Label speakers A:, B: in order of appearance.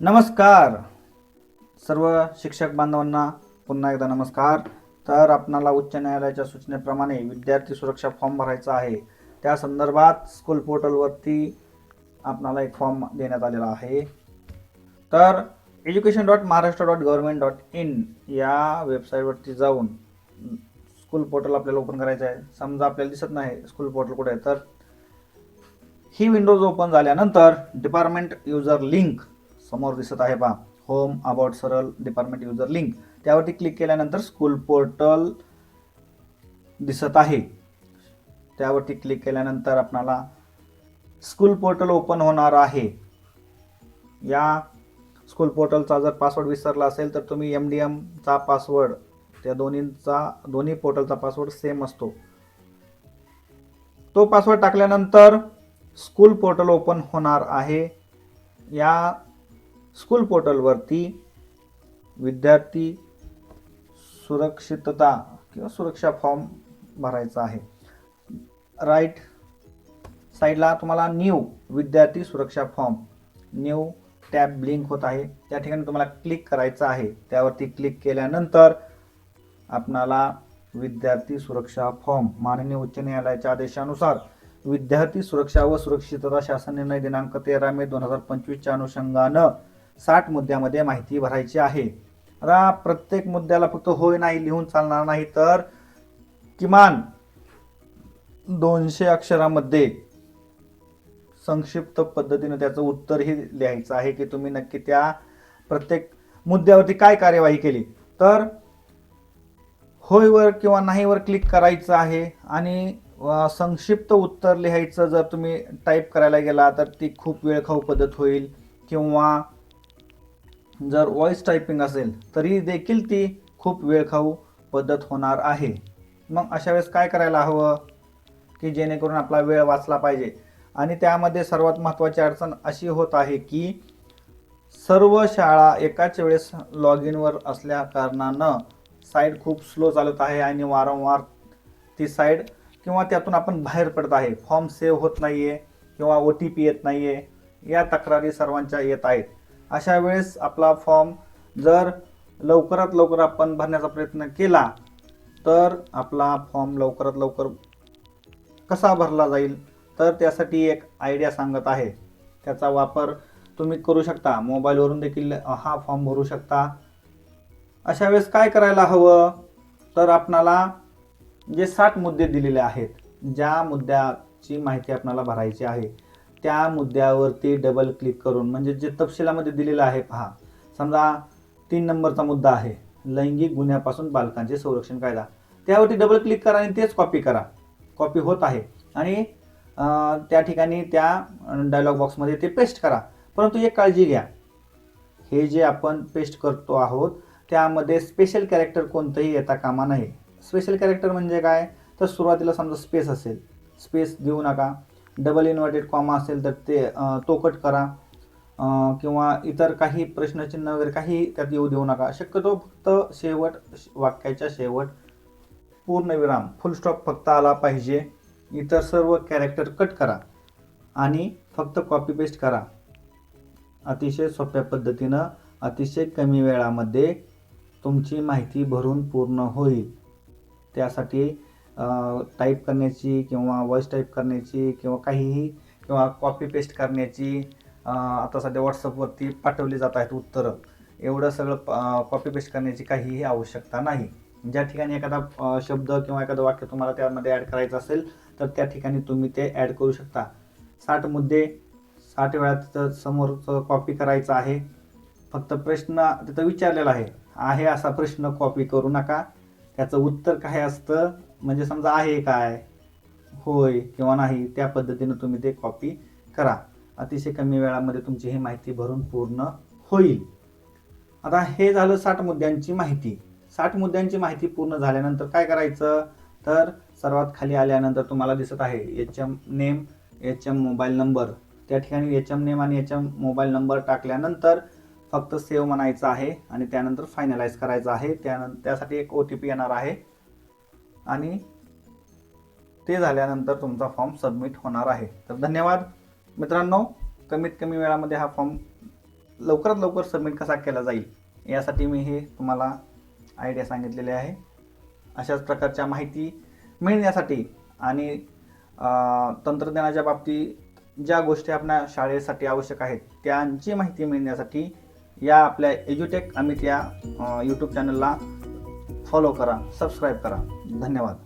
A: नमस्कार. सर्व शिक्षक बांधवांना पुन्हा एकदा नमस्कार. तर आपणाला उच्च न्यायालयाच्या सूचनेप्रमाणे विद्यार्थी सुरक्षा फॉर्म भरायचा आहे. त्या संदर्भात स्कूल पोर्टलवरती आपणाला एक फॉर्म देण्यात आलेला आहे. तर education dot Maharashtra dot government dot in या वेबसाईटवरती जाऊन स्कूल पोर्टल आपल्याला ओपन करायचं आहे. समजा आपल्याला दिसत नाही स्कूल पोर्टल कुठे आहे तर ही विंडोज ओपन झाल्यानंतर डिपार्टमेंट युजर लिंक समोर दिसत आहे पहा. होम अबाउट सरळ डिपार्टमेंट युजर लिंक त्यावरती क्लिक केल्यानंतर स्कूल पोर्टल दिसत आहे. त्यावरती क्लिक केल्यानंतर आपणाला स्कूल पोर्टल ओपन होणार आहे. या स्कूल पोर्टलचा जर पासवर्ड विसरला असेल तर तुम्ही एम डी एमचा पासवर्ड त्या दोन्हींचा दोन्ही पोर्टलचा पासवर्ड सेम असतो. तो पासवर्ड टाकल्यानंतर स्कूल पोर्टल ओपन होणार आहे. या स्कूल पोर्टलवरती विद्यार्थी सुरक्षितता किंवा सुरक्षा फॉर्म भरायचा आहे. राईट साईडला तुम्हाला न्यू विद्यार्थी सुरक्षा फॉर्म न्यू टॅब ब्लिंक होत आहे. त्या ठिकाणी तुम्हाला क्लिक करायचं आहे. त्यावरती क्लिक केल्यानंतर आपणाला विद्यार्थी सुरक्षा फॉर्म माननीय उच्च न्यायालयाच्या आदेशानुसार विद्यार्थी सुरक्षा व सुरक्षितता शासन निर्णय दिनांक तेरा मे दोन हजार पंचवीसच्या अनुषंगानं साठ मुद्द्यामध्ये माहिती भरायची आहे. आता प्रत्येक मुद्द्याला फक्त होय नाही लिहून चालणार नाही तर किमान दोनशे अक्षरामध्ये संक्षिप्त पद्धतीने त्याचं उत्तरही लिहायचं आहे की तुम्ही नक्की त्या प्रत्येक मुद्द्यावरती काय कार्यवाही केली. तर होयवर किंवा नाहीवर क्लिक करायचं आहे आणि संक्षिप्त उत्तर लिहायचं जर तुम्ही टाईप करायला गेला तर ती खूप वेळखाऊ पद्धत होईल किंवा जर व्हॉइस टायपिंग असेल तरी देखील ती खूप वेळखाऊ पद्धत होणार आहे. मग अशा वेळेस काय करायला हवं? की जेणेकरून आपला वेळ वाचला पाहिजे. आणि त्यामध्ये सर्वात महत्त्वाची अडचण अशी होत आहे की सर्व शाळा एकाच वेळेस लॉग इनवर असल्या कारणानं साईड खूप स्लो चालत आहे आणि वारंवार ती साईड किंवा त्यातून आपण बाहेर पडत आहे. फॉर्म सेव्ह होत नाही आहे किंवा ओ टी पी येत नाही आहे या तक्रारी सर्वांच्या येत आहेत. अशा वेळेस आपला फॉर्म जर लवकरात लवकर आपण भरण्याचा प्रयत्न केला तर आपला फॉर्म लवकरात लवकर कसा भरला जाईल? तर त्यासाठी एक आयडिया सांगत आहे. त्याचा वापर तुम्ही करू शकता. मोबाईलवरून देखील हा फॉर्म भरू शकता. अशा वेळेस काय करायला हवं? तर आपणाला जे साठ मुद्दे दिलेले आहेत ज्या मुद्द्याची माहिती आपणाला भरायची आहे त्या मुद्द्यावरती डबल क्लिक करून म्हणजे जे तपशिलामध्ये दिलेलं आहे पहा. समजा तीन नंबरचा मुद्दा आहे लैंगिक गुन्ह्यापासून बालकांचे संरक्षण कायदा. त्यावरती डबल क्लिक करा आणि तेच कॉपी करा. कॉपी होत आहे. आणि त्या ठिकाणी त्या डायलॉग बॉक्समध्ये ते पेस्ट करा. परंतु एक काळजी घ्या. हे जे आपण पेस्ट करतो आहोत त्यामध्ये स्पेशल कॅरेक्टर कोणतंही येता कामा नाही स्पेशल कॅरेक्टर म्हणजे काय? तर सुरुवातीला समजा स्पेस असेल. स्पेस देऊ नका. डबल इन्व्हर्टेड कॉमा असेल तर ते तो कट करा. किंवा इतर काही प्रश्नचिन्ह वगैरे काही त्यात येऊ देऊ नका. शक्यतो फक्त शेवट वाक्याच्या शेवट पूर्णविराम फुल स्टॉप फक्त आला पाहिजे. इतर सर्व कॅरेक्टर कट करा आणि फक्त कॉपी पेस्ट करा. अतिशय सोप्या पद्धतीनं अतिशय कमी वेळामध्ये तुमची माहिती भरून पूर्ण होईल. त्यासाठी टाईप करण्याची किंवा वॉइस टाईप करण्याची किंवा काहीही किंवा कॉपी पेस्ट करण्याची आता सध्या व्हॉट्सअपवरती पाठवली जात आहेत उत्तरं. एवढं सगळं कॉपी पेस्ट करण्याची काहीही आवश्यकता नाही. ज्या ठिकाणी एखादा शब्द किंवा एखादं वाक्य तुम्हाला त्यामध्ये ॲड करायचं असेल तर त्या ठिकाणी तुम्ही ते ॲड करू शकता. साठ मुद्दे साठ वेळा तिथं समोरचं कॉपी करायचं आहे. फक्त प्रश्न तिथं विचारलेला आहे. आहे असा प्रश्न कॉपी करू नका. त्याचं उत्तर काय असतं? म्हणजे समजा आहे काय होय किंवा नाही त्या पद्धतीनं तुम्ही ते कॉपी करा. अतिशय कमी वेळामध्ये तुमची ही माहिती भरून पूर्ण होईल. आता हे झालं साठ मुद्द्यांची माहिती. साठ मुद्द्यांची माहिती पूर्ण झाल्यानंतर काय करायचं? तर सर्वात खाली आल्यानंतर तुम्हाला दिसत आहे H M name H M mobile number त्या ठिकाणी एच एम नेम आणि एच एम मोबाईल नंबर टाकल्यानंतर फक्त सेव्ह म्हणायचं आहे आणि त्यानंतर फायनलाइज करायचं आहे. त्यानंतर त्यासाठी एक ओ टी पी येणार आहे. आणि ते झाल्यानंतर तुमचा फॉर्म सबमिट होणार आहे. तर धन्यवाद. मित्रांनो कमीत कमी वेळामध्ये हा फॉर्म लवकरात लवकर सबमिट कसा केला जाईल यासाठी मी हे तुम्हाला आयडिया सांगितलेले आहे. अशाच प्रकारच्या माहिती मिळण्यासाठी आणि तंत्रज्ञानाच्या बाबतीत ज्या गोष्टी आपल्या शाळेसाठी आवश्यक आहेत त्यांची माहिती मिळण्यासाठी या आपल्या एज्युटेक अमित या यूट्यूब चॅनलला फॉलो करा सबस्क्राईब करा. धन्यवाद.